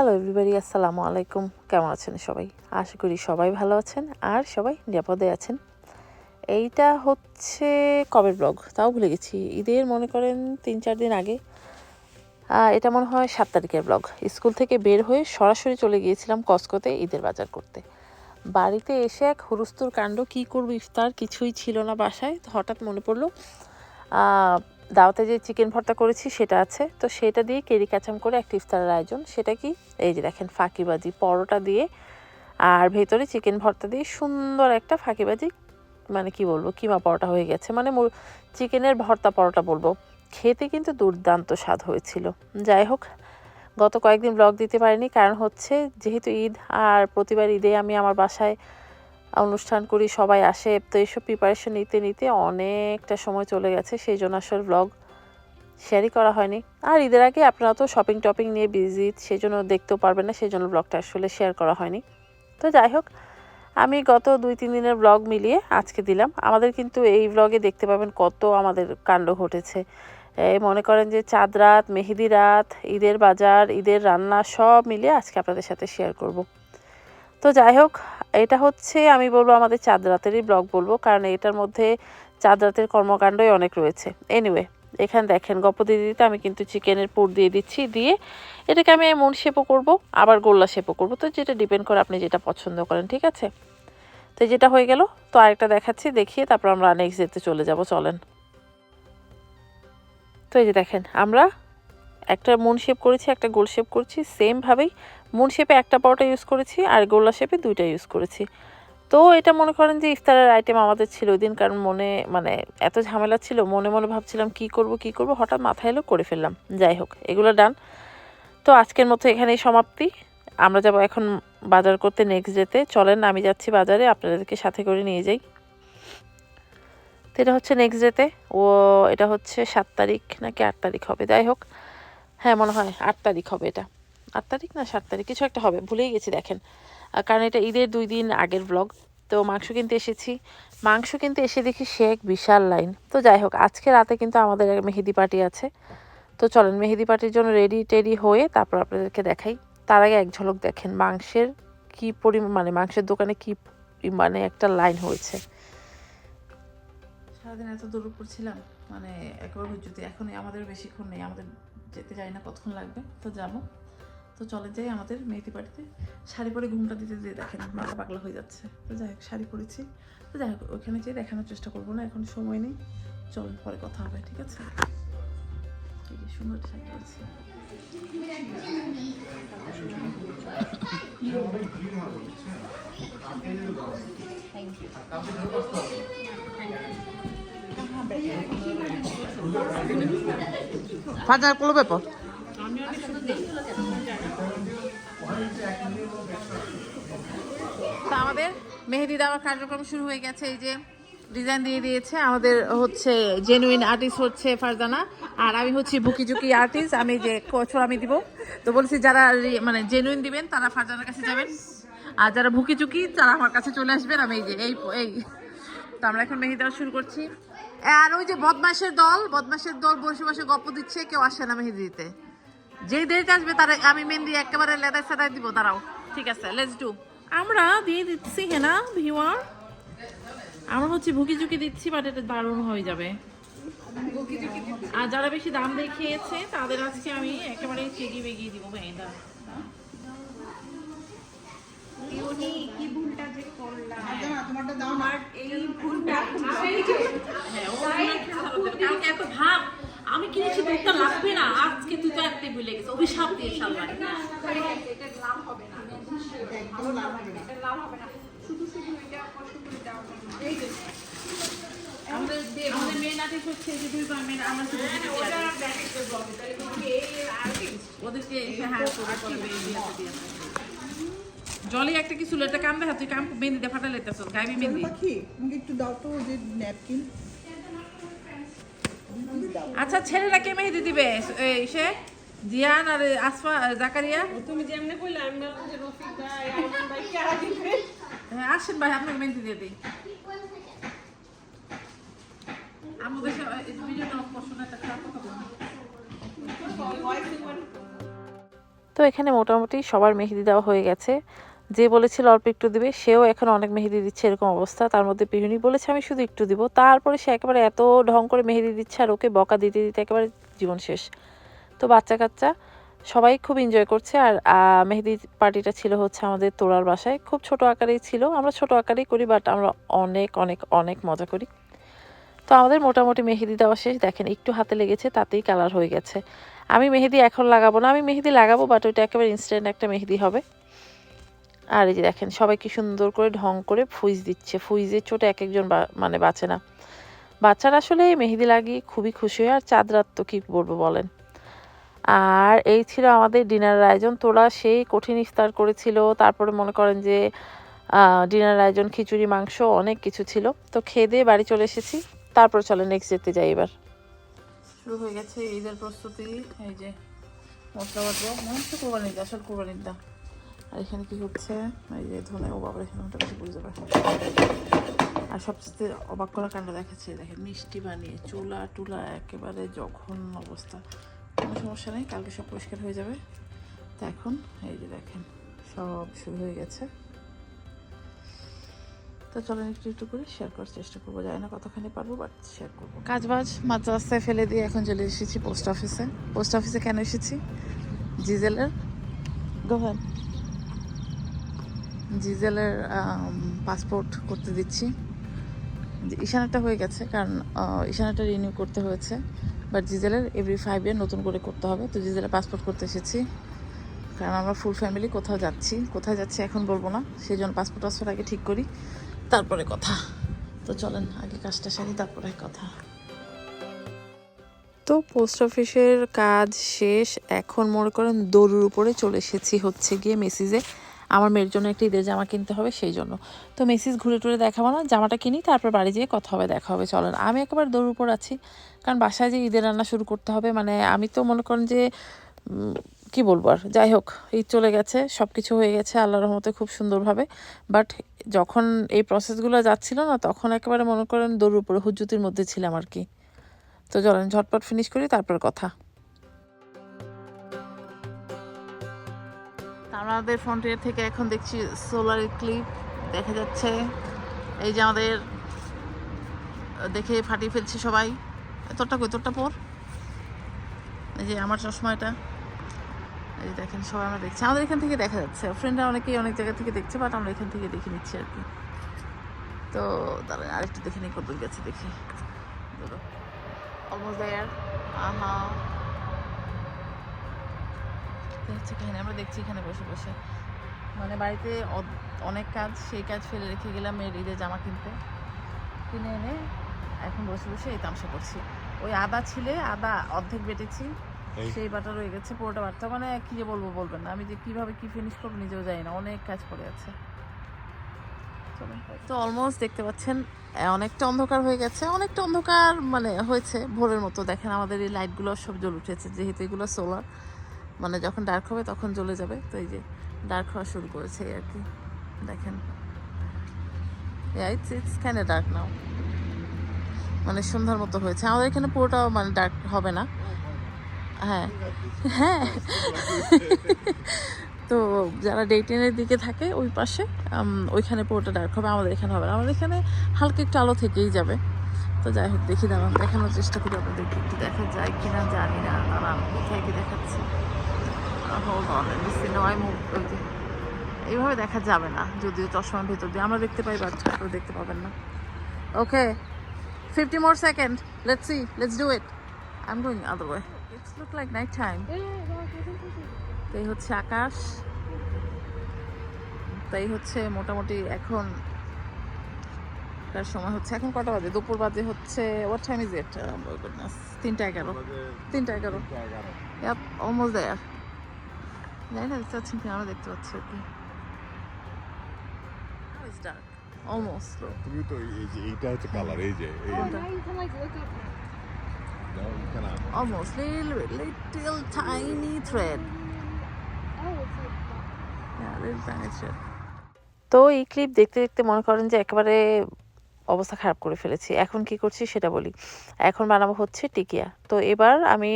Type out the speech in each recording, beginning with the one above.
Hello everybody আসসালামু আলাইকুম কেমন আছেন সবাই? আশা করি সবাই ভালো আছেন আর সবাই নিরাপদে আছেন। এইটা হচ্ছে কবের ব্লগ? তাও ভুলে গেছি। ঈদের মনে করেন তিন চার দিন আগে। এটা মনে হয় সাত তারিখের ব্লগ। স্কুল থেকে বের হয়ে সরাসরি চলে গিয়েছিলাম কসকোতে ঈদের বাজার করতে। বাড়িতে এসে এক হুরুস্তুর কাণ্ড, কী করব ইফতার? কিছুই ছিল না বাসায়। হঠাৎ মনে পড়ল দাওয়াতে যে চিকেন ভর্তা করেছি সেটা আছে। তো সেটা দিয়ে কেরি কাচাম করে একটা ইফতারের আয়োজন। সেটা কি? এই যে দেখেন, ফাঁকিবাজি, পরোটা দিয়ে আর ভেতরে চিকেন ভর্তা দিয়ে সুন্দর একটা ফাঁকিবাজি মানে কি বলব, কিমা পরোটা হয়ে গেছে। মানে চিকেনের ভর্তা পরোটা বলব। খেতে কিন্তু দুর্দান্ত স্বাদ হয়েছিল। যাই হোক, গত কয়েকদিন ব্লগ দিতে পারিনি। কারণ হচ্ছে, যেহেতু ঈদ আর প্রতিবার ঈদে আমি আমার বাসায় অনুষ্ঠান করি, সবাই আসে। তো এইসব প্রিপারেশন নিতে নিতে অনেকটা সময় চলে গেছে। সেই জন্য আসলে ব্লগ শেয়ারই করা হয়নি। আর ঈদের আগে আপনারা তো শপিং টপিং নিয়ে বিজি সেই জন্য দেখতেও পারবেন না, সেই জন্য ব্লগটা আসলে শেয়ার করা হয়নি। তো যাই হোক, আমি গত দুই, তিন দিনের ব্লগ মিলিয়ে আজকে দিলাম। আমাদের কিন্তু এই ব্লগে দেখতে পাবেন কত আমাদের কাণ্ড ঘটেছে। মনে করেন যে চাঁদ রাত, মেহেদি রাত, ঈদের বাজার, ঈদের রান্না সব মিলিয়ে আজকে আপনাদের সাথে শেয়ার করব। তো যাই হোক এটা হচ্ছে, আমি বলব আমাদের চাঁদ রাতেরই ব্লগ বলব, কারণ এটার মধ্যে চাঁদ রাতের কর্মকাণ্ডই অনেক রয়েছে। এনিওয়ে এখানে দেখেন গপ দিয়ে দিতে আমি কিন্তু চিকেনের পুর দিয়ে দিচ্ছি, দিয়ে এটাকে আমি মন শেপও করব, আবার গোল্লা শেপও করব। তো যেটা ডিপেন্ড করে আপনি যেটা পছন্দ করেন, ঠিক আছে? তো যেটা হয়ে গেল, তো আরেকটা দেখাচ্ছি, দেখিয়ে তারপর আমরা নেক্সট ডেতে চলে যাব, চলেন। তো এই যে দেখেন, আমরা একটা মুন শেপ করেছি, একটা গোল শেপ করছি সেমভাবেই মুন শেপে একটা পরোটা ইউজ করেছি আর গোল্লা শেপে দুইটা ইউজ করেছি। তো এটা মনে করেন যে ইফতারের আইটেম আমাদের ছিল ওই দিন, কারণ মনে মানে এত ঝামেলা ছিল, মনে মনে ভাবছিলাম কি করব কি করব, হঠাৎ মাথায় এলো করে ফেললাম। যাই হোক, এগুলো ডান তো আজকের মতো এখানেই সমাপ্তি। আমরা যাব এখন বাজার করতে নেক্সট ডেতে চলেন, আমি যাচ্ছি বাজারে, আপনাদেরকে সাথে করে নিয়ে যাই। তো এটা হচ্ছে নেক্সট ডেতে ও, এটা হচ্ছে সাত তারিখ নাকি আট তারিখ হবে, যাই হোক। হ্যাঁ মনে হয় আট তারিখ হবে এটা। আট তারিখ না, সাত তারিখ, কিছু একটা হবে, ভুলেই গেছি, দেখেন। কারণ এটা ঈদের দুই দিন আগের ব্লগ তো মাংস কিনতে এসেছি। মাংস কিনতে এসে দেখি সে এক বিশাল লাইন তো যাই হোক, আজকে রাতে কিন্তু আমাদের মেহেদি পার্টি আছে। তো চলেন, মেহেদি পার্টির জন্য রেডি টেডি হয়ে তারপর আপনাদেরকে দেখাই। তার আগে এক ঝলক দেখেন, মাংসের কি পরিমাণ মানে মাংসের দোকানে কি মানে একটা লাইন হয়েছে। সারাদিন এত দূর উপর ছিলাম মানে একবার যদি এখনই আমাদের বেশিক্ষণ নেই, আমাদের যেতে যাই না, কতক্ষণ লাগবে? তো যাব। তো চলে যাই আমাদের মেহেদি বাড়িতে। শাড়ি পরে ঘুমটা দিতে দিয়ে দেখেন, মাথা পাগলা হয়ে যাচ্ছে। তো যাই হোক, শাড়ি পরেছি। তো যাই হোক ওইখানে যেয়ে দেখানোর চেষ্টা করব না, এখন সময় নেই। চল, পরে কথা হবে, ঠিক আছে? সুন্দর শাড়ি বাজার করল ব্যাপার? আমাদের মেহেদি দেওয়ার কার্যক্রম শুরু হয়ে গেছে, এই যে ডিজাইন দিয়ে দিয়েছে। আমাদের হচ্ছে জেনুইন আর্টিস্ট হচ্ছে ফারজানা, আর আমি হচ্ছে বুকি জুকি আর্টিস্ট আমি যে কোচর আমি দিব। তো বলছি যারা মানে জেনুইন দিবেন, তারা ফারজানার কাছে যাবেন। আর যারা ভুকি তারা আমার কাছে চলে আসবেন। আমি এই যে এই এই তো আমরা এখন মেহেদি দেওয়া শুরু করছি। আর ওই যে বদমাসের দল বদমাসের দল বসে বসে গপ্প দিচ্ছে, কেউ আসে না মেহেদি দিতে যেই দেরিতে আসবে তারা আমি মেহেন্দি একেবারে লেদায় সেদায় দিব, দাঁড়াও। ঠিক আছে লেটস ডু আমরা দিয়ে দিচ্ছি, হেনা, ভিওয়ার। আমরা হচ্ছে ভুকি ঝুঁকি দিচ্ছি বাট এটা দারুণ হয়ে যাবে। আর যারা বেশি দাম দেখিয়েছে, তাদের আজকে আমি একেবারে চেগিয়ে বেগিয়ে দিব মেয়েদা হ্যাঁ, ও কালকে এত ভাব আমি কিনেছি দুধটা লাগবে না আজকে তুই তো একটাই ভুলে গেছিস অভিশাপ দিয়ে সালবার আমাদের যে- আমাদের আর্টিস্ট হচ্ছে যে দুই বার আমার শুধু ওদেরকে হ্যাঁ দিয়ে জলে একটা কিছু একটা কাম দেখা তুই কাম মেহেন্দি দিয়ে ফাটা লেতেছ গাইবি মেহেন্দি। পাখি আমাকে একটু দাও তো যে ন্যাপকিন। আচ্ছা ছেলেরা কে মেহেদি দিবে? এই সে জিয়ান আর আসফা জাকারিয়া? তুমি যেমনে কইলে আমি বললাম যে রফিক ভাই আইমান ভাই কি আর দিবে? হ্যাঁ আসেন ভাই আপনাকে মেহেদি দিয়ে দিই। আমাদের ভিডিওটা অফ একটা খারাপ কথা বলব। তো তো এখানে মোটামুটি সবার মেহেদি দেওয়া হয়ে গেছে। যে বলেছিল অল্প একটু দিবে, সেও এখন অনেক মেহেদি দিচ্ছে এরকম অবস্থা। তার মধ্যে পিহুনি বলেছে, আমি শুধু একটু দিব। তারপরে সে একেবারে এত ঢং করে মেহেদি দিচ্ছে আর ওকে বকা দিতে দিতে একেবারে জীবন শেষ। তো বাচ্চা কাচ্চা, সবাই খুব এনজয় করছে। আর মেহেদি পার্টিটা ছিল হচ্ছে আমাদের তোড়ার বাসায়। খুব ছোট আকারেই ছিল। আমরা ছোট আকারেই করি বাট আমরা অনেক অনেক অনেক মজা করি। তো আমাদের মোটামুটি মেহেদি দেওয়া শেষ। দেখেন, একটু হাতে লেগেছে, তাতেই কালার হয়ে গেছে। আমি মেহেদি এখন লাগাবো না। আমি মেহেদি লাগাবো বাট ওইটা একেবারে ইনস্ট্যান্ট একটা মেহেদি হবে। আর এই যে দেখেন সবাই কি সুন্দর করে ঢং করে ফুইজ দিচ্ছে। ফুইজের চোটে এক একজন মানে বাঁচে না। বাচ্চারা আসলে মেহেদি লাগিয়ে খুবই খুশি হয়, আর চাঁদ রাত তো কী বলব বলেন। আর এই ছিল আমাদের ডিনারের আয়োজন। তোরা সেই কঠিন ইফতার করেছিল, তারপরে মনে করেন যে ডিনার আয়োজন, খিচুড়ি, মাংস, অনেক কিছু ছিল। তো খেয়ে দিয়ে বাড়ি চলে এসেছি। তারপর চলে নেক্সট যেতে যাই এবার। শুরু হয়ে গেছে ঈদের প্রস্তুতি। এই যে মশলা বাটবো মনে আসল কোরবানির দা আর এখানে কি হচ্ছে? এই যে ধনে ও বাবার এখানে ওটা বেশি বুঝতে পারে আর সবচেয়ে অবাক করা কাণ্ড দেখাচ্ছে দেখেন মিষ্টি বানিয়ে চুলা টুলা একেবারে জঘন্য অবস্থা। কোনো সমস্যা নেই কালকে সব পরিষ্কার হয়ে যাবে। তো এখন এই যে দেখেন সব শুরু হয়ে গেছে। তো চলেন একটু একটু করে শেয়ার করার চেষ্টা করব। জানি না কতখানি পারব বাট শেয়ার করব। কাজ বাজ রাস্তায় ফেলে দিয়ে এখন চলে এসেছি পোস্ট অফিসে পোস্ট অফিসে কেন এসেছি? জিজেলের। গোহেন। জিজেলের পাসপোর্ট করতে দিচ্ছি। যে ঈশানাটা হয়ে গেছে কারণ আহ, ঈশানাটা রিনিউ করতে হয়েছে। বাট জিজেলের এভরি ফাইভ ইয়ার নতুন করে করতে হবে। তো জিজেলের পাসপোর্ট করতে এসেছি। কারণ আমরা ফুল ফ্যামিলি কোথাও যাচ্ছি কোথায় যাচ্ছি এখন বলব না। সেই জন্য পাসপোর্ট টাসপোর্ট আগে ঠিক করি তারপরে কথা। তো চলেন আগে কাজটা সারি তারপরে কথা। তো পোস্ট অফিসের কাজ শেষ। এখন মনে করেন দৌড়ের উপরে চলে এসেছি হচ্ছে গিয়ে মেসিজে আমার মেয়ের জন্য একটা ঈদের জামা কিনতে হবে, সেই জন্য। তো মেসিজ ঘুরে টুরে দেখাবো না, জামাটা কিনি, তারপর বাড়ি যেয়ে কথা হবে, দেখা হবে, চলেন। আমি একেবারে দৌড় উপর আছি, কারণ বাসায় যে ঈদের রান্না শুরু করতে হবে মানে আমি তো মনে করেন যে কি বলব আর, যাই হোক, ঈদ চলে গেছে সব কিছু হয়ে গেছে আল্লাহর রহমতে খুব সুন্দরভাবে। বাট যখন এই প্রসেসগুলো যাচ্ছিল না, তখন একেবারে মনে করেন দৌড় উপরে হুজ্জুতির মধ্যে ছিলাম আর কি। তো চলেন, ঝটপট ফিনিশ করি, তারপর কথা। আমাদের ফ্রন্টের থেকে এখন দেখছি সোলার ক্লিপ দেখা যাচ্ছে। এই যে আমাদের, দেখে ফাটিয়ে ফেলছে সবাই। তোরটা কই? তোরটা পর। এই যে আমার চশমা এটা। এই যে দেখেন, সবাই আমরা দেখছি। আমাদের এখান থেকে দেখা যাচ্ছে। ফ্রেন্ডরা অনেকেই অনেক জায়গা থেকে দেখছে বাট আমরা এখান থেকে দেখে নিচ্ছি আর কি। তো তাহলে আরেকটু দেখে নিই কত গেছে দেখি। অলমোস্ট দেয়ার আহা। তো হচ্ছে কাহিনী আমরা দেখছি এখানে বসে বসে। মানে বাড়িতে অদ- অনেক কাজ সেই কাজ ফেলে রেখে গেলাম মেয়ের ঈদের জামা কিনতে। কিনে এনে এখন বসে বসে এই তামসা করছি। ওই আদা ছিলে আদা অর্ধেক বেটেছি এই- সেই বাটা রয়ে গেছে পুরোটা বাটা। মানে কি যে বলব বলবেন না। আমি যে কীভাবে কি ফিনিশ করব নিজেও জানি না অনেক কাজ পড়ে আছে। তো অলমোস্ট দেখতে পাচ্ছেন অনেকটা অন্ধকার হয়ে গেছে। অনেকটা অন্ধকার মানে হয়েছে ভোরের মতো। দেখেন আমাদের এই লাইটগুলো সব জ্বলে উঠেছে যেহেতু এগুলো সোলার মানে যখন ডার্ক হবে তখন জ্বলে যাবে। তো এই যে ডার্ক হওয়া শুরু করেছে আর কি। দেখেন। ডার্ক নাও মানে সন্ধ্যার মতো হয়েছে। আমাদের এখানে পুরোটাও মানে ডার্ক হবে না। হ্যাঁ। হ্যাঁ। তো যারা ডে টেনের দিকে থাকে ওই পাশে ওইখানে পুরোটা ডার্ক হবে। আমাদের এখানে হবে না। আমাদের এখানে হালকা একটু আলো থেকেই যাবে। তো যাই হোক, দেখি দাঁড়ান। দেখানোর চেষ্টা করি আপনাদেরকে। একটু দেখা যায় কিনা জানি না। দাঁড়ান, কোথায় কি দেখাচ্ছি? ওই যে, এইভাবে দেখা যাবে না যদিও চশমার ভেতর দিয়ে। আমরা দেখতে পাই বাট আপনারা দেখতে পাবেন না। Okay fifty more second let's see let's do it I am going other way it's look like night time তো এই হচ্ছে আকাশ। তাই হচ্ছে মোটামুটি এখন তার সময় হচ্ছে এখন কটা বাজে? দুপুর বাজে হচ্ছে হোয়াট টাইম ইজ ইট তিনটা এগারো। তিনটা এগারো। অলমোস্ট দেয়ার জানি না দেখতে পাচ্ছেন কিনা আমরা দেখতে পাচ্ছি আর কি। ডার্ক অলমোস্ট তুমি তো এই যে এইটা হচ্ছে কালার এই যে এই কোনটা? Now you can like look up. দাও, এখানে আনো। Almost little Oh. Little tiny thread তো এই ক্লিপ দেখতে দেখতে মনে করেন যে একেবারে অবস্থা খারাপ করে ফেলেছি। এখন কি করছি সেটা বলি। এখন বানাবো হচ্ছে টিকিয়া। তো এবার আমি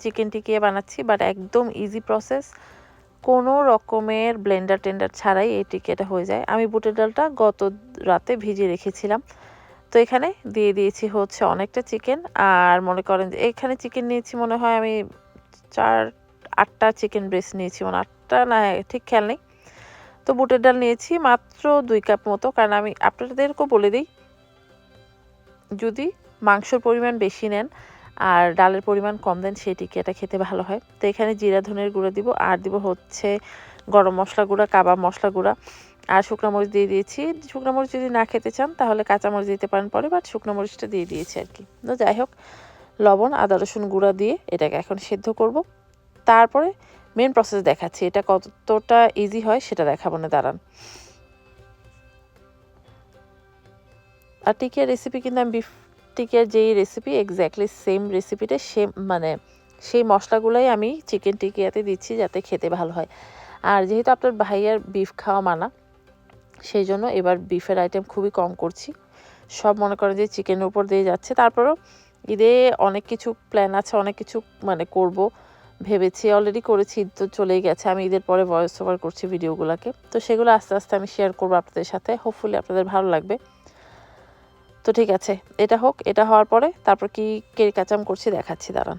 চিকেন টিকিয়া বানাচ্ছি বাট একদম ইজি প্রসেস কোনো রকমের ব্লেন্ডার টেন্ডার ছাড়াই এই টিকিয়াটা হয়ে যায়। আমি বুটের ডালটা গত রাতে ভিজিয়ে রেখেছিলাম। তো এখানে দিয়ে দিয়েছি হচ্ছে অনেকটা চিকেন। আর মনে করেন যে এখানে চিকেন নিয়েছি মনে হয় আমি চার, আটটা চিকেন ব্রেস্ট নিয়েছি মানে আটটা না, ঠিক খেয়াল নেই। তো বুটের ডাল নিয়েছি মাত্র দুই কাপ মতো। কারণ আমি আপনাদেরকেও বলে দিই, যদি মাংসর পরিমাণ বেশি নেন আর ডালের পরিমাণ কম দেন সেই এটা খেতে ভালো হয়। তো এখানে জিরা, ধনের গুঁড়ো দিব, আর দিব হচ্ছে গরম মশলা গুঁড়া, কাবাব মশলা গুঁড়া। আর শুকনো মরিচ দিয়ে দিয়েছি। শুকনো মরিচ যদি না খেতে চান, তাহলে কাঁচা মরিচ দিতে পারেন পরে বাট শুকনো মরিচটা দিয়ে দিয়েছি আর কি। তো যাই হোক, লবণ, আদা, রসুন গুঁড়া দিয়ে এটাকে এখন সেদ্ধ করব। তারপরে মেন প্রসেস দেখাচ্ছি, এটা কতটা ইজি হয় সেটা দেখাবো না, দাঁড়ান। আর টিকিয়ার রেসিপি কিন্তু আমি টিকিয়ার যেই রেসিপি এক্স্যাক্টলি সেম রেসিপিটা সেম মানে সেই মশলাগুলোই আমি চিকেন টিকিয়াতে দিচ্ছি যাতে খেতে ভালো হয়। আর যেহেতু আপনার ভাইয়ার বিফ খাওয়া মানা, সেই জন্য এবার বিফের আইটেম খুবই কম করছি। সব মনে করেন যে চিকেনের উপর দিয়ে যাচ্ছে। তারপরেও ঈদে অনেক কিছু প্ল্যান আছে, অনেক কিছু মানে করব। ভেবেছি অলরেডি করেছি ঈদ তো চলেই গেছে। আমি ঈদের পরে ভয়েস ওভার করছি ভিডিওগুলোকে তো সেগুলো আস্তে আস্তে আমি শেয়ার করব আপনাদের সাথে। হোপফুলি আপনাদের ভালো লাগবে। তো ঠিক আছে, এটা হোক, এটা হওয়ার পরে তারপর কি, কে কাচাম করছি দেখাচ্ছি, দাঁড়ান।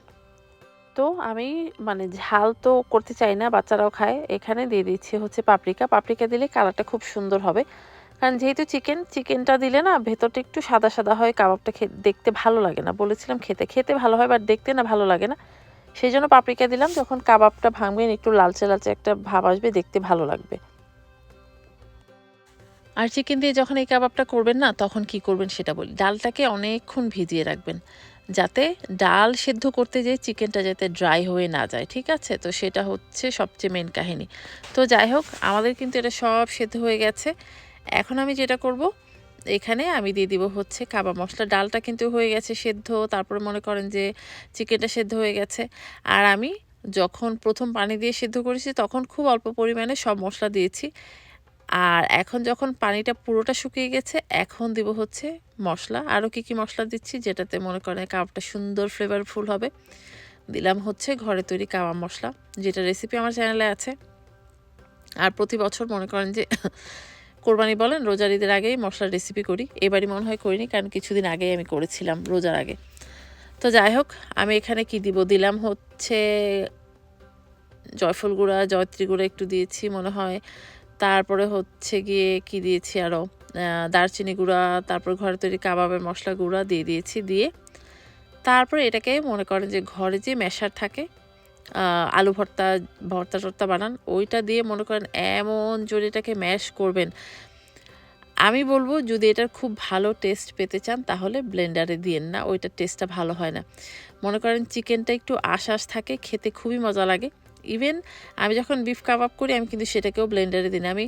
তো আমি মানে ঝাল তো করতে চাই না, বাচ্চারাও খায়, এখানে দিয়ে দিচ্ছি হচ্ছে পাপরিকা পাপরিকা দিলে কালারটা খুব সুন্দর হবে। কারণ যেহেতু চিকেন চিকেনটা দিলে না ভেতরটা একটু সাদা সাদা হয়, কাবাবটা দেখতে ভালো লাগে না। বলেছিলাম খেতে খেতে ভালো হয় বাট দেখতে না ভালো লাগে না। সেই জন্য পাপরিকা দিলাম, যখন কাবাবটা ভাঙবেন একটু লালচে লালচে একটা ভাব আসবে, দেখতে ভালো লাগবে। আর চিকেন দিয়ে যখন এই কাবাবটা করবেন না, তখন কি করবেন সেটা বলি। ডালটাকে অনেকক্ষণ ভিজিয়ে রাখবেন, যাতে ডাল সেদ্ধ করতে যেয়ে চিকেনটা যাতে ড্রাই হয়ে না যায়, ঠিক আছে? তো সেটা হচ্ছে সবচেয়ে মেন কাহিনী। তো যাই হোক, আমাদের কিন্তু এটা সব সেদ্ধ হয়ে গেছে। এখন আমি যেটা করব, এখানে আমি দিয়ে দিব হচ্ছে কাবাব মশলা। ডালটা কিন্তু হয়ে গেছে সেদ্ধ, তারপরে মনে করেন যে চিকেনটা সেদ্ধ হয়ে গেছে। আর আমি যখন প্রথম পানি দিয়ে সেদ্ধ করেছি, তখন খুব অল্প পরিমাণে সব মশলা দিয়েছি। আর এখন যখন পানিটা পুরোটা শুকিয়ে গেছে, এখন দিব হচ্ছে মশলা। আরও কি কি মশলা দিচ্ছি যেটাতে মনে করেন কাবাবটা সুন্দর ফ্লেভারফুল হবে, দিলাম হচ্ছে ঘরে তৈরি কাবাব মশলা, যেটা রেসিপি আমার চ্যানেলে আছে। আর প্রতি বছর মনে করেন যে কোরবানি বলেন, রোজার ঈদের আগেই মশলার রেসিপি করি। এবারই মনে হয় করিনি, কারণ কিছুদিন আগেই আমি করেছিলাম রোজার আগে। তো যাই হোক, আমি এখানে কি দিব? দিলাম হচ্ছে জয়ফল গুঁড়া, জয়ত্রী গুঁড়া একটু দিয়েছি, মনে হয় তারপরে হচ্ছে গিয়ে কি দিয়েছি আরও দারচিনি গুঁড়া, তারপর ঘরে তৈরি কাবাবের মশলা গুঁড়া দিয়ে দিয়েছি, দিয়ে তারপরে এটাকে মনে করেন যে ঘরে যে ম্যাশার থাকে আলু ভর্তা ভর্তা টর্তা বানান, ওইটা দিয়ে মনে করেন এমন জোরে এটাকে ম্যাশ করবেন। আমি বলব যদি এটার খুব ভালো টেস্ট পেতে চান, তাহলে ব্লেন্ডারে দিয়েন না, ওইটার টেস্টটা ভালো হয় না। মনে করেন চিকেনটা একটু আশ আশ থাকে, খেতে খুবই মজা লাগে। ইভেন আমি যখন বিফ কাবাব করি, আমি কিন্তু সেটাকেও ব্লেন্ডারে দিই না আমি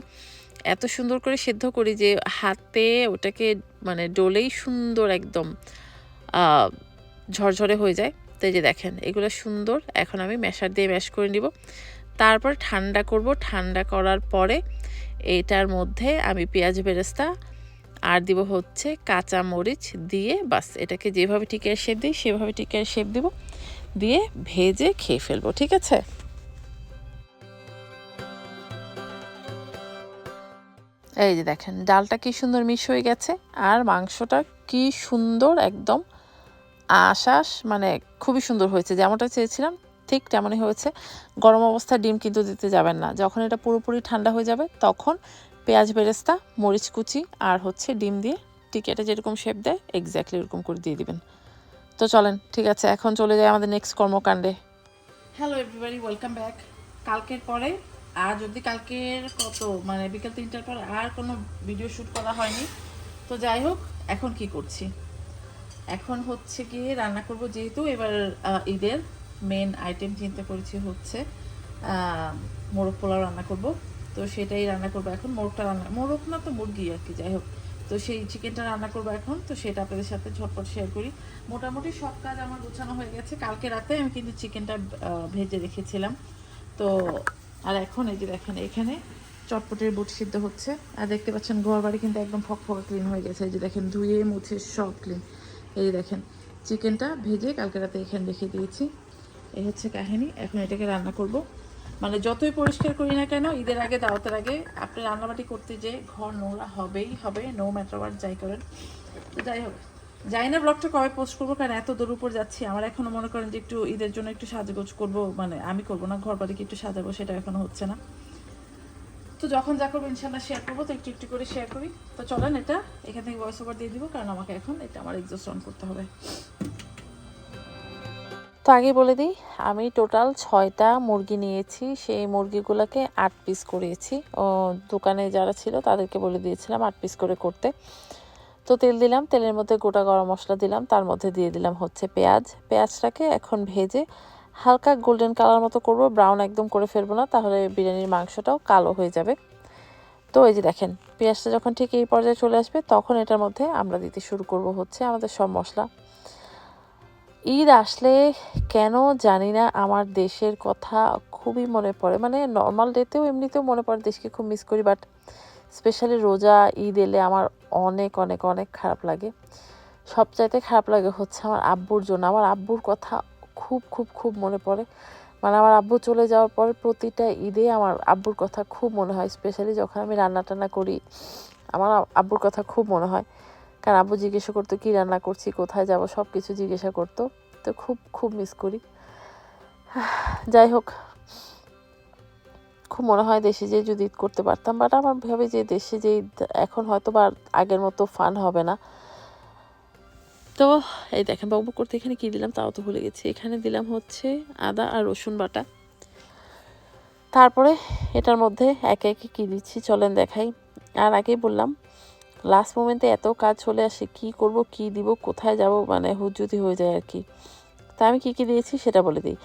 এত সুন্দর করে সেদ্ধ করি যে হাতে ওটাকে মানে ডোলেই সুন্দর একদম ঝরঝরে হয়ে যায়। তো এই যে দেখেন, এগুলো সুন্দর। এখন আমি ম্যাশার দিয়ে ম্যাশ করে নিব। তারপর ঠান্ডা করব। ঠান্ডা করার পরে এটার মধ্যে আমি পেঁয়াজ বেরেস্তা আর দিব হচ্ছে কাঁচা মরিচ দিয়ে বাস, এটাকে যেভাবে টিকের শেপ দিই, সেভাবে টিকের শেপ দিব। দিয়ে ভেজে খেয়ে ফেলব, ঠিক আছে? এই যে দেখেন, ডালটা কি সুন্দর মিশ হয়ে গেছে আর মাংসটা কি সুন্দর একদম আশাস মানে খুবই সুন্দর হয়েছে। যেমনটা চেয়েছিলাম, ঠিক তেমনই হয়েছে। গরম অবস্থায় ডিম কিন্তু দিতে যাবেন না। যখন এটা পুরোপুরি ঠান্ডা হয়ে যাবে, তখন পেঁয়াজ বেরেস্তা, মরিচ কুচি আর হচ্ছে ডিম দিয়ে টিকেটে যেরকম শেপ দেয় এক্স্যাক্টলি এরকম করে দিয়ে দিবেন। তো চলেন, ঠিক আছে, এখন চলে যাই আমাদের নেক্সট কর্মকাণ্ডে। হ্যালো এভরিবাডি ওয়েলকাম ব্যাক কালকের পরে আজ যদি কালকের কত মানে বিকেল তিনটার পর আর কোনো ভিডিও শ্যুট করা হয়নি, তো যাই হোক, এখন কি করছি? এখন হচ্ছে গিয়ে রান্না করব যেহেতু এবার ঈদের মেন আইটেম চিন্তা করেছি হচ্ছে মোরগ পোলাও রান্না করব। তো সেটাই রান্না করব এখন, মোরগটা রান্না, মোরগ না তো মুরগি আর কি, যাই হোক। তো সেই চিকেনটা রান্না করব এখন, তো সেটা আপনাদের সাথে ঝটপট শেয়ার করি। মোটামুটি সব কাজ আমার গোছানো হয়ে গেছে। কালকে রাতে আমি কিন্তু চিকেনটা ভেজে রেখেছিলাম। তো আর এখন এই যে দেখেন এখানে চটপটের বুট সিদ্ধ হচ্ছে। আর দেখতে পাচ্ছেন ঘর বাড়ি কিন্তু একদম ফকফকা ক্লিন হয়ে গেছে। এই যে দেখেন, ধুয়ে মুছে সব ক্লিন এই যে দেখেন, চিকেনটা ভেজে কালকে রাতে এখানে রেখে দিয়েছি। এই হচ্ছে কাহিনী। এখন এটাকে রান্না করব। মানে যতই পরিষ্কার করি না কেন, ঈদের আগে, দাওয়াতের আগে আপনি রান্নাবাটি করতে যে ঘর নোংরা হবেই হবে নো ম্যাটার যাই করেন। তো যাই হোক যাই না ব্লগটা কবে পোস্ট করব, কারণ এত দূর উপর যাচ্ছি। আমার এখনও মনে করেন যে একটু ঈদের জন্য একটু সাজগোজ করব মানে আমি করব না, ঘর বাড়িকে একটু সাজাবো, সেটা এখনও হচ্ছে না। তো যখন যা করব ইনশাল্লাহ শেয়ার করব, তো একটু একটু করে শেয়ার করি। তো চলেন এটা, এখান থেকে ভয়েস ওভার দিয়ে দিব, কারণ আমাকে এখন এটা আমার এক্সস্ট অন করতে হবে। তো আগে বলে দিই, আমি টোটাল ছয়টা মুরগি নিয়েছি, সেই মুরগিগুলোকে আট পিস করিয়েছি ও দোকানে যারা ছিল, তাদেরকে বলে দিয়েছিলাম আট পিস করে করতে। তো তেল দিলাম, তেলের মধ্যে গোটা গরম মশলা দিলাম, তার মধ্যে দিয়ে দিলাম হচ্ছে পেঁয়াজ। পেঁয়াজটাকে এখন ভেজে হালকা গোল্ডেন কালার মতো করব ব্রাউন একদম করে ফেলব না, তাহলে বিরিয়ানির মাংসটাও কালো হয়ে যাবে। তো এই যে দেখেন, পেঁয়াজটা যখন ঠিক এই পর্যায়ে চলে আসবে, তখন এটার মধ্যে আমরা দিতে শুরু করব হচ্ছে আমাদের সব মশলা। ঈদ আসলে কেন জানি না, আমার দেশের কথা খুবই মনে পড়ে। মানে নর্মাল ডেতেও এমনিতেও মনে পড়ে, দেশকে খুব মিস করি বাট স্পেশালি রোজা, ঈদ এলে আমার অনেক অনেক অনেক খারাপ লাগে। সবচাইতে খারাপ লাগে হচ্ছে আমার আব্বুর জন্য। আমার আব্বুর কথা খুব খুব খুব মনে পড়ে। মানে আমার আব্বু চলে যাওয়ার পরে প্রতিটা ঈদে আমার আব্বুর কথা খুব মনে হয়। স্পেশালি যখন আমি রান্না টান্না করি, আমার আব্বুর কথা খুব মনে হয়। কারণ আব্বু জিজ্ঞাসা করতো, কী রান্না করছি? কোথায় যাব? সব কিছু জিজ্ঞাসা করতো। তো খুব খুব মিস করি। যাই হোক খুব মনে হয় দেশে যেয়ে যদি ঈদ করতে পারতাম বাট আমার ভাবে যে দেশে যে ঈদ এখন হয়তো বা আগের মতো ফান হবে না। তো এই দেখেন বাবু করতে এখানে কি দিলাম তাও তো ভুলে গেছি। এখানে দিলাম হচ্ছে আদা আর রসুন বাটা। তারপরে এটার মধ্যে একে একে কী দিচ্ছি চলেন দেখাই। আর আগেই বললাম লাস্ট মোমেন্টে এত কাজ চলে আসে, কি করব, কি দিব, কোথায় যাব মানে হুজ্জুতি হয়ে যায় আর কি। তা আমি কী কী দিয়েছি সেটা বলে দিই।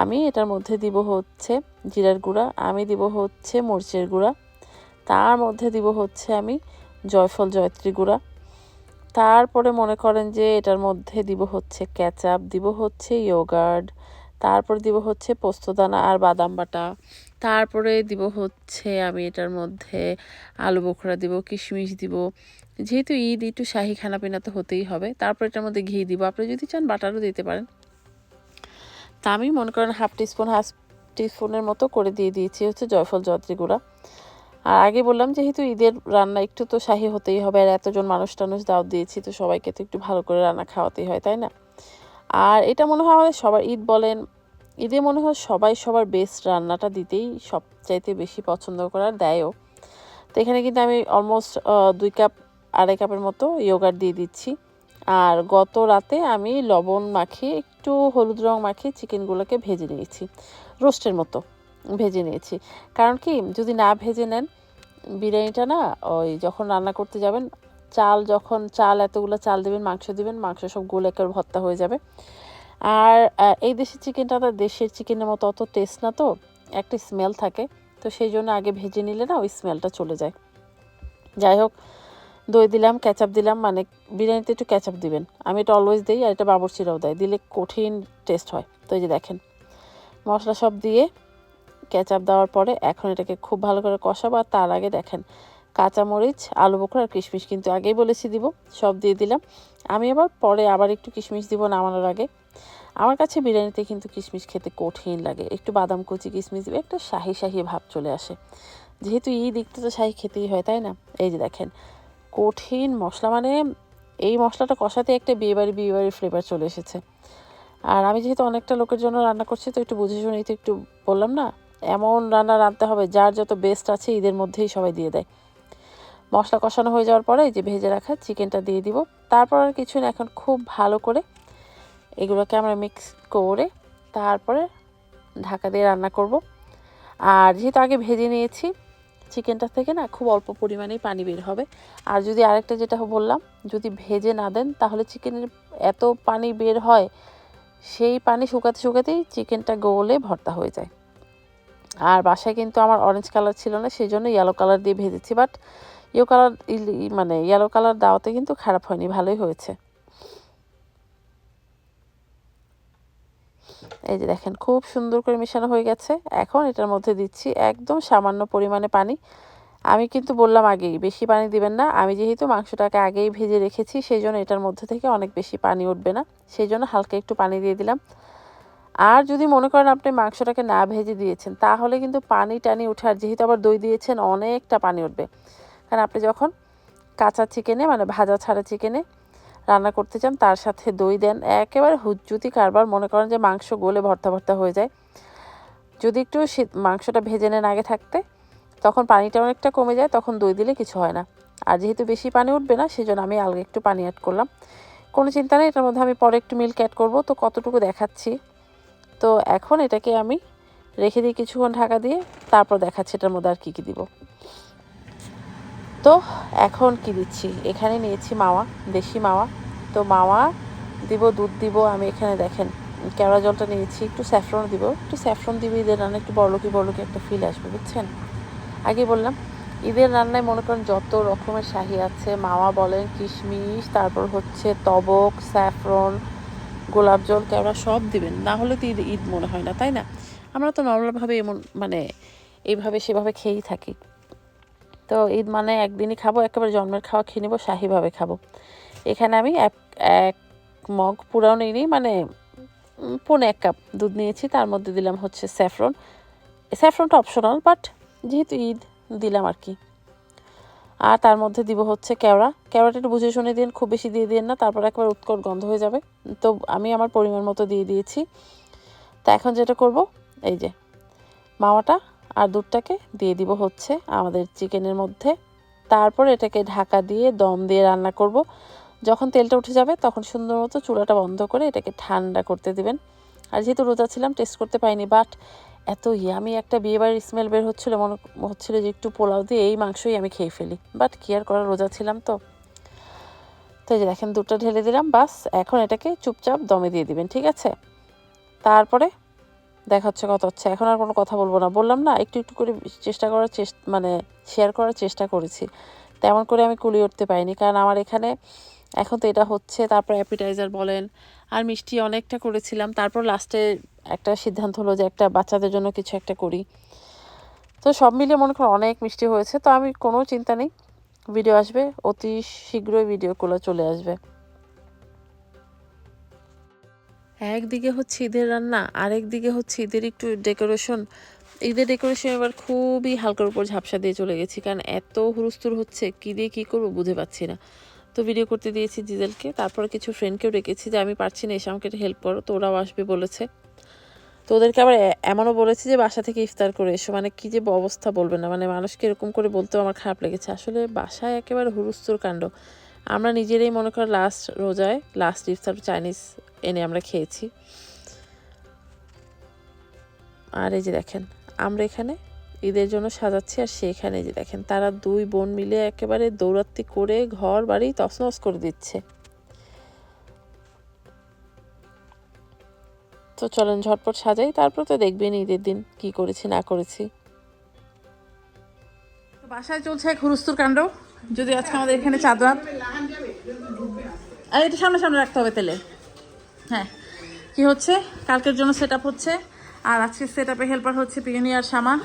আমি এটার মধ্যে দিব হচ্ছে জিরার গুঁড়া, আমি দিব হচ্ছে মরিচের গুঁড়া, তার মধ্যে দিব হচ্ছে আমি জয়ফল জয়ত্রী গুঁড়া। তারপরে মনে করেন যে এটার মধ্যে দিব হচ্ছে ক্যাচাপ দিব হচ্ছে ইয়োগার্ড, তারপরে দিব হচ্ছে পোস্তদানা আর বাদাম বাটা, তারপরে দিব হচ্ছে আমি এটার মধ্যে আলু বোখরা দিব, কিশমিশ দিব। যেহেতু ঈদ, একটু শাহি খানা পিনা তো হতেই হবে, তারপর এটার মধ্যে ঘি দিব। আপনি যদি চান বাটারও দিতে পারেন। তা আমি মনে করেন হাফ টিস্পুন, হাফ টিস্পুনের মতো করে দিয়ে দিয়েছি হচ্ছে জয়ফল জয়ত্রী গুঁড়া। আর আগে বললাম যেহেতু ঈদের রান্না একটু তো শাহী হতেই হবে, আর এতজন মানুষ টানুষ দাওয়াত দিয়েছি, তো সবাইকে তো একটু ভালো করে রান্না খাওয়াতেই হয়, তাই না? আর এটা মনে হয় আমাদের সবার ঈদ বলেন, ঈদে মনে হয় সবাই সবার বেস্ট রান্নাটা দিতেই সবচাইতে বেশি পছন্দ করার দেয়ও। তো এখানে কিন্তু আমি অলমোস্ট দুই কাপ আড়াই কাপের মতো ইয়োগার্ট দিয়ে দিচ্ছি। আর গত রাতে আমি লবণ মাখিয়ে, একটু হলুদ রং মাখিয়ে চিকেনগুলোকে ভেজে নিয়েছি। রোস্টের মতো ভেজে নিয়েছি। কারণ কি, যদি না ভেজে নেন, বিরিয়ানিটা না ওই যখন রান্না করতে যাবেন, চাল যখন, চাল এতগুলো চাল দেবেন, মাংস দেবেন, মাংস সব গোল একের ভর্তা হয়ে যাবে। আর এই দেশের চিকেনটা তো দেশের চিকেনের মতো অত টেস্ট না তো, একটা স্মেল থাকে। তো সেই জন্য আগে ভেজে নিলে না ওই স্মেলটা চলে যায়। যাই হোক দই দিলাম ক্যাচাপ দিলাম মানে বিরিয়ানিতে একটু ক্যাচাপ দিবেন। আমি এটা অলওয়েজ দিই আর এটা বাবরচিরাও দেয়, দিলে কঠিন টেস্ট হয়। তো এই যে দেখেন, মশলা সব দিয়ে ক্যাচাপ দেওয়ার পরে এখন এটাকে খুব ভালো করে কষাবো আর তার আগে দেখেন, কাঁচামরিচ, আলু বকরা আর কিশমিশ কিন্তু আগেই বলেছি দিব, সব দিয়ে দিলাম। আমি আবার পরে আবার একটু কিশমিশ দিব নামানোর আগে। আমার কাছে বিরিয়ানিতে কিন্তু কিশমিশ খেতে কঠিন লাগে, একটু বাদাম কুচি কিশমিশ দিবে একটা শাহি শাহি ভাব চলে আসে। যেহেতু এই দিকটা তো শাহি খেতেই হয়, তাই না? এই যে দেখেন কঠিন মশলা মানে এই মশলাটা কষাতে একটা বিয়েবাড়ি বিয়েবাড়ি ফ্লেভার চলে এসেছে। আর আমি যেহেতু অনেকটা লোকের জন্য রান্না করছি, তো একটু বুঝে শুনেই তো একটু বললাম না, এমন রান্না রাঁধতে হবে যার যত বেস্ট আছে ঈদের মধ্যেই সবাই দিয়ে দেয়। মশলা কষানো হয়ে যাওয়ার পরে যে ভেজে রাখা চিকেনটা দিয়ে দিব। তারপর আর কিছু না, এখন খুব ভালো করে এগুলোকে আমরা মিক্স করে তারপরে ঢাকা দিয়ে রান্না করব। আর যেহেতু আগে ভেজে নিয়েছি চিকেনটা থেকে না খুব অল্প পরিমাণেই পানি বের হবে। আর যদি আরেকটা যেটা বললাম, যদি ভেজে না দেন, তাহলে চিকেনের এত পানি বের হয়, সেই পানি শুকাতে শুকাতেই চিকেনটা গলে ভর্তা হয়ে যায়। আর বাসায় কিন্তু আমার অরেঞ্জ কালার ছিল না, সেই জন্য ইয়েলো কালার দিয়ে ভেজেছি বাট ইয়েলো কালার মানে ইয়েলো কালার দেওয়াতে কিন্তু খারাপ হয়নি, ভালোই হয়েছে। এই যে দেখেন, খুব সুন্দর করে মেশানো হয়ে গেছে। এখন এটার মধ্যে দিচ্ছি একদম সামান্য পরিমাণে পানি। আমি কিন্তু বললাম আগেই, বেশি পানি দিবেন না। আমি যেহেতু মাংসটাকে আগেই ভেজে রেখেছি সেই জন্য এটার মধ্যে থেকে অনেক বেশি পানি উঠবে না। সেই জন্য হালকা একটু পানি দিয়ে দিলাম। আর যদি মনে করেন আপনি মাংসটাকে না ভেজে দিয়েছেন, তাহলে কিন্তু পানি টানি উঠার যেহেতু আবার দই দিয়েছেন, অনেকটা পানি উঠবে। কারণ আপনি যখন কাঁচা চিকেনে মানে ভাজা ছাড়া চিকেনে রান্না করতে চান, তার সাথে দই দেন। একেবারে হুজ্জুতি কারবার, মনে করেন যে মাংস গলে ভর্তা ভর্তা হয়ে যায়। যদি একটু মাংসটা ভেজে নেন আগে থাকতে, তখন পানিটা অনেকটা কমে যায়, তখন দই দিলে কিছু হয় না। আর যেহেতু বেশি পানি উঠবে না, সেজন্য আমি আলগে একটু পানি অ্যাড করলাম। কোনো চিন্তা নেই, এটার মধ্যে আমি পরে একটু মিল্ক অ্যাড করব। তো কতটুকু দেখাচ্ছি? তো এখন এটাকে আমি রেখে দিই কিছুক্ষণ ঢাকা দিয়ে, তারপর দেখাচ্ছি এটার মধ্যে আর কী কী দিব। তো এখন কি দিচ্ছি? এখানে নিয়েছি মাওয়া, দেশি মাওয়া। তো মাওয়া দিব, দুধ দিব, আমি এখানে দেখেন, কেওড়া জলটা নিয়েছি, একটু স্যাফরন দিব। একটু স্যাফরন দিবি ঈদের রান্না একটু বড়লোকি বড়লোকি একটা ফিল আসবে, বুঝছেন? আগে বললাম, ঈদের রান্নায় মনে করেন যত রকমের শাহি আছে, মাওয়া বলেন, কিশমিশ, তারপর হচ্ছে তবক, স্যাফরন, গোলাপ জল, কেওড়া সব দিবেন। না হলে তো ঈদ ঈদ মনে হয় না, তাই না? আমরা তো নর্মালভাবে এমন মানে এইভাবে সেভাবে খেয়েই থাকি। তো ঈদ মানে একদিনই খাব, একেবারে জন্মের খাওয়া খেয়ে নেব, শাহিভাবে খাব। এখানে আমি এক এক মগ পুরাও নিইনি মানে পৌনে এক কাপ দুধ নিয়েছি, তার মধ্যে দিলাম হচ্ছে স্যাফরন। স্যাফরনটা অপশনাল বাট যেহেতু ঈদ, দিলাম আর কি। আর তার মধ্যে দিব হচ্ছে কেওড়া। কেওড়াটা একটু বুঝে শুনে দিন, খুব বেশি দিয়ে দিন না, তারপর একবার উৎকট গন্ধ হয়ে যাবে। তো আমি আমার পরিমাণ মতো দিয়ে দিয়েছি। তা এখন যেটা করব, এই যে মাওয়াটা আর দুধটাকে দিয়ে দিব হচ্ছে আমাদের চিকেনের মধ্যে। তারপর এটাকে ঢাকা দিয়ে দম দিয়ে রান্না করব। যখন তেলটা উঠে যাবে তখন সুন্দর মতো চুলাটা বন্ধ করে এটাকে ঠান্ডা করতে দিবেন। আর যেহেতু রোজা ছিলাম টেস্ট করতে পাইনি বাট এত ইয়ামি একটা বিয়েবাড়ির স্মেল বের হচ্ছিল। মনে হচ্ছিল যে একটু পোলাও দিয়ে এই মাংসই আমি খেয়ে ফেলি। বাট কি আর করার, রোজা ছিলাম তো। তো যে দেখেন দুধটা ঢেলে দিলাম, বাস এখন এটাকে চুপচাপ দমে দিয়ে দিবেন, ঠিক আছে? তারপরে দেখা হচ্ছে কথা হচ্ছে। এখন আর কোনো কথা বলব না। বললাম না, একটু একটু করে চেষ্টা করার চেষ্টা মানে শেয়ার করার চেষ্টা করেছি। তেমন করে আমি কুলিয়ে উঠতে পারিনি। কারণ আমার এখানে, এখন তো এটা হচ্ছে, তারপর অ্যাপিটাইজার বলেন, আর মিষ্টি অনেকটা করেছিলাম। তারপর লাস্টে একটা সিদ্ধান্ত হলো যে একটা বাচ্চাদের জন্য কিছু একটা করি। তো সব মিলিয়ে মনে করো অনেক মিষ্টি হয়েছে। তো আমি কোনো চিন্তা নেই ভিডিও আসবে, অতি শীঘ্রই ভিডিওগুলো চলে আসবে। একদিকে হচ্ছে ঈদের রান্না, আরেক দিকে হচ্ছে ঈদের একটু ডেকোরেশন ঈদের ডেকোরেশন এবার খুবই হালকার উপর ঝাপসা দিয়ে চলে গেছি, কারণ এত হুরুস্তুর হচ্ছে, কী দিয়ে কী করব বুঝে পাচ্ছি না। তো ভিডিও করতে দিয়েছি জিজেলকে, তারপর কিছু ফ্রেন্ডকেও ডেকেছি যে আমি পারছি না, এসে আমাকে একটা হেল্প করো, তো ওরাও আসবে বলেছে। তো ওদেরকে আবার এমনও বলেছি যে বাসা থেকে ইফতার করে এসো মানে কী যে অবস্থা বলবে না মানে মানুষকে এরকম করে বলতেও আমার খারাপ লেগেছে। আসলে বাসায় একেবারে হুরুস্তুর কাণ্ড। আমরা নিজেরাই মনে কর লাস্ট রোজায় লাস্ট ইফতার চাইনিজ এনে আমরা খেয়েছি। আর এই যে দেখেন, আমরা এখানে ঈদের জন্য সাজাচ্ছি আর সেখানে যে দেখেন, তারা দুই বোন মিলে একেবারে দৌড়াত্তি করে ঘর, বাড়ি তছনছ করে দিচ্ছে। তো চলেন ঝটপট সাজাই, তারপর তো দেখবেন ঈদের দিন কি করেছি, না করেছি। বাসায় চলছে এক হুরুস্তুর কাণ্ড, যদি আজকে আমাদের এখানে চাঁদ এটা সামনে সামনে রাখতে হবে তেলে হ্যাঁ। কি হচ্ছে? কালকের জন্য সেট হচ্ছে। আর আজকে সেট আপে হেল্পার হচ্ছে পিয়নি আর শামা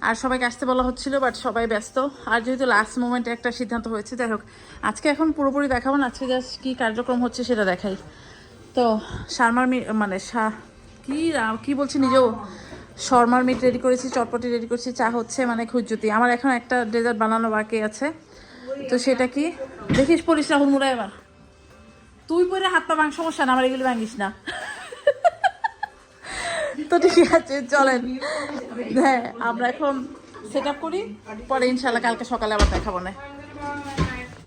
আর সবাইকে আসতে বলা হচ্ছিল বাট সবাই ব্যস্ত। আর যেহেতু লাস্ট মোমেন্টে একটা সিদ্ধান্ত হয়েছে, যাই হোক। আজকে এখন পুরোপুরি দেখাবো না, আজকে জাস্ট কী কার্যক্রম হচ্ছে সেটা দেখাই। তো শারমার মি মানে শা- কি কি বলছি নিজেও? শর্মার মিট রেডি করেছি, চটপটি রেডি করেছি, চা হচ্ছে মানে খুঁজুতি আমার এখন একটা ডেজার্ট বানানো বাকি আছে। তো সেটা কি? দেখিস পড়িস রাহুল মুরা এবার। তুই পরে হাত পা ভাঙ, সমস্যা না, আমার এগুলি ভাঙিস না। তো ঠিক আছে, চলেন। হ্যাঁ আমরা এখন সেট আপ করি, পরে ইনশাল্লাহ কালকে সকালে আবার দেখাবো, না।